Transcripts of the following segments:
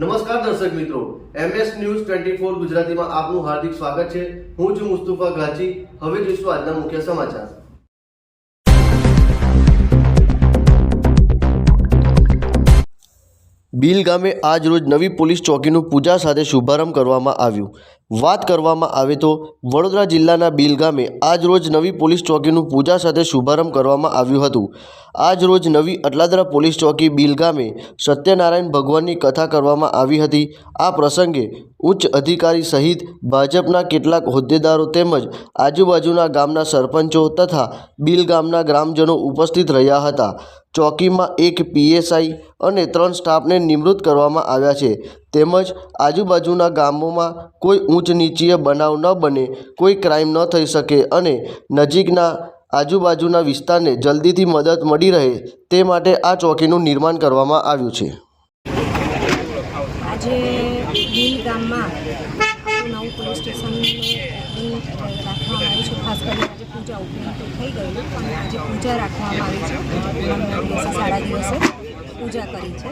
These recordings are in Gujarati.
નમસ્કાર દર્શક મિત્રો એમએસ ન્યૂઝ ટ્વેન્ટી ફોર ગુજરાતીમાં આપનું હાર્દિક સ્વાગત છે. હું છું મુસ્તુફા ગાજી હવે જોઈશું આજના મુખ્ય સમાચાર. બિલ ગામે આજ રોજ નવી પોલીસ ચોકીનું પૂજા સાથે શુભારંભ કરવામાં આવ્યું. વાત કરવામાં આવે તો વડોદરા જિલ્લાના બિલગામે આજ રોજ નવી પોલીસ ચોકીનું પૂજા સાથે શુભારંભ કરવામાં આવ્યું હતું. આજ રોજ નવી અટલાદરા પોલીસ ચોકી બિલગામે સત્યનારાયણ ભગવાનની કથા કરવામાં આવી હતી. આ પ્રસંગે ઉચ્ચ અધિકારી સહિત ભાજપના કેટલાક હોદ્દેદારો તેમજ આજુબાજુના ગામના સરપંચો તથા બિલ ગામના ગ્રામજનો ઉપસ્થિત રહ્યા હતા. ચોકીમાં એક પીએસઆઈ અને ત્રણ સ્ટાફને નિમણૂક કરવામાં આવ્યા છે. તેમજ આજુબાજુના ગામોમાં કોઈ ઊંચ નીચીય બનાવ ન બને, કોઈ ક્રાઇમ ન થઈ શકે અને નજીકના આજુબાજુના વિસ્તારને જલ્દીથી મદદ મળી રહે તે માટે આ ચોકીનું નિર્માણ કરવામાં આવ્યું છે. આજે રાખવામાં આવ્યું છે. ખાસ કરીને આજે પૂજા ઉપરાંત થઈ ગયેલું, પણ આજે પૂજા રાખવામાં આવી છે. સાડા દિવસે. પૂજા કરી છે.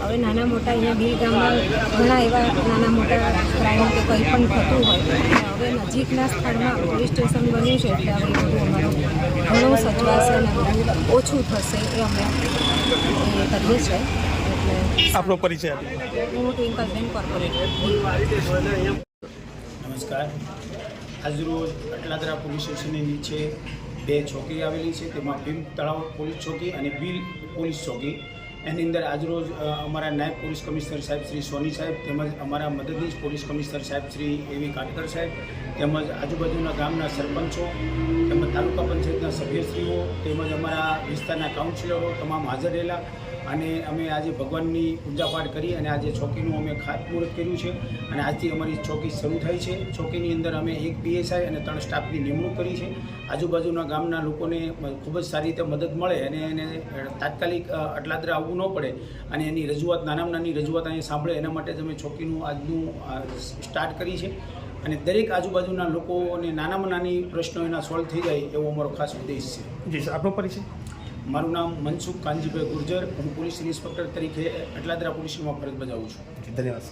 હવે નાના મોટા અહીંયા ગીર ગામમાં ઘણા એવા નાના મોટા ક્રાઇમ કે કંઈ પણ થતું હોય હવે નજીકના સ્થળમાં પોલીસ સ્ટેશન બન્યું છે એટલે હવે બધું અમારું ઘણું સચવાશે અને ઓછું થશે એ અમે એ કરીએ છીએ. એટલે આપનો પરિચય. હું ટ્વિંકલબેન કોર્પોરેટર. નમસ્કાર. આજરોજ અટલાદરા પોલીસ સ્ટેશનની નીચે બે ચોકી આવેલી છે તેમાં ભીમ તળાવ પોલીસ ચોકી અને બિલ પોલીસ ચોકી. એની અંદર આજરોજ અમારા નાયબ પોલીસ કમિશનર સાહેબ શ્રી સોની સાહેબ તેમજ અમારા મદદનીશ પોલીસ કમિશનર સાહેબ શ્રી એવી કાટકર સાહેબ તેમજ આજુબાજુના ગામના સરપંચો તેમજ તાલુકા પંચાયતના સભ્યશ્રીઓ તેમજ અમારા વિસ્તારના કાઉન્સિલરો તમામ હાજર રહેલા અને અમે આજે ભગવાનની પૂજાપાઠ કરી અને આજે ચોકીનું અમે ખાતમુહૂર્ત કર્યું છે અને આજથી અમારી ચોકી શરૂ થઈ છે. ચોકીની અંદર અમે એક પીએસઆઈ અને ત્રણ સ્ટાફની નિમણૂક કરી છે. આજુબાજુના ગામના લોકોને ખૂબ જ સારી રીતે મદદ મળે અને એને તાત્કાલિક અટલાદરા આવવું ન પડે અને એની રજૂઆત નાનામાં નાની રજૂઆત અહીં સાંભળે એના માટે જ અમે ચોકીનું આજનું સ્ટાર્ટ કરી છે. અને દરેક આજુબાજુના લોકોને નાનામાં નાની પ્રશ્નો એના સોલ્વ થઈ જાય એવો અમારો ખાસ ઉદ્દેશ છે. જી, સર. આપણો પરિચય? મારું નામ મનસુખ કાનજીભાઈ ગુર્જર, હું પોલીસ ઇન્સ્પેક્ટર તરીકે અટલાદરા પોલીસમાં ફરજ બજાવું છું. ધન્યવાદ